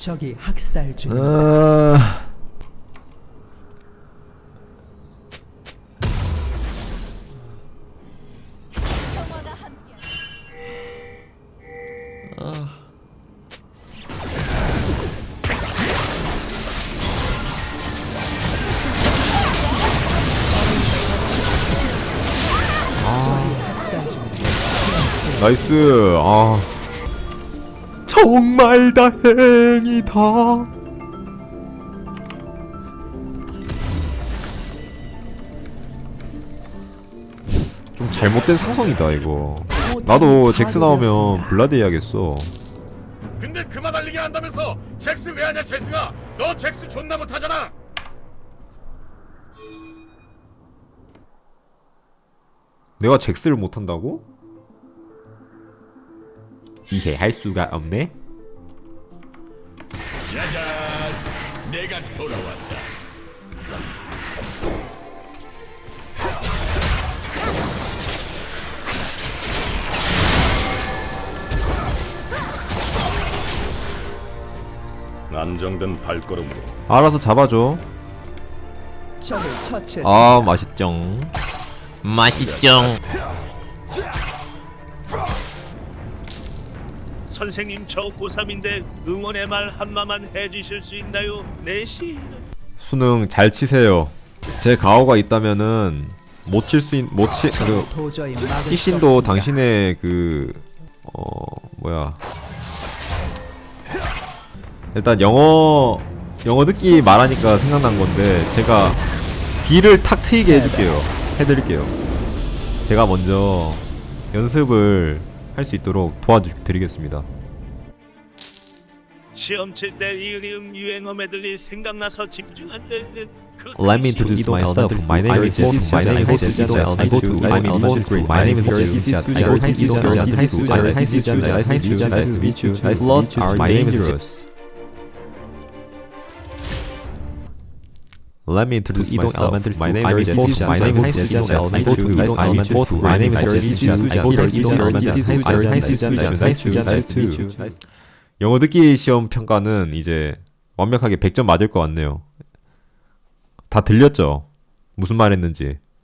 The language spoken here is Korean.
적이 학살 중. 아... 중. 나이스. 아. 정말 다행이다. 좀 잘못된 상성이다 이거. 나도 잭스 나오면 블라드 해야겠어. 근데 그만 달리게 한다면서 잭스 왜 하냐 잭스가 너 잭스 존나 못하잖아 내가 잭스를 못한다고? 이해할 수가 없네. 짜잔 내가 돌아왔다 안정된 발걸음으로 알아서 잡아줘. 적을 처치했습니다. 아 맛있죠. 맛있죠. 선생님 저 고3인데 응원의 말 한마만 해주실 수 있나요? 내시 수능 잘 치세요. 제 가오가 있다면은 못 칠 수 있, 못 치 그 도저히 막을 수 희신도 없습니다. 당신의 그 어 뭐야 일단 영어 영어 듣기 말하니까 생각난 건데 제가 귀를 탁 트이게 해줄게요 해드릴게요 제가 먼저 연습을 할 수 있도록 도와드리겠습니다 시험 칠 때 이응 유행어 메들리 생각나서 집중 안 되는 그 Let me introduce myself. My name is Jesse. My name is Jesse. I go to I'm in fourth grade. My name is Jesse. I go to Isidore High School. I'm High School. Nice to meet you. Nice to meet you. Lost are dangerous. Let me introduce myself. My name is Jesse. My name is Jesse. I go to in fourth grade. My name is Jesse. I go to Isidore High School. School. Nice to nice to meet you. 영어 듣기 시험 평가는 이제 완벽하게 100점 맞을 것 같네요. 다 들렸죠? 무슨 말 했는지.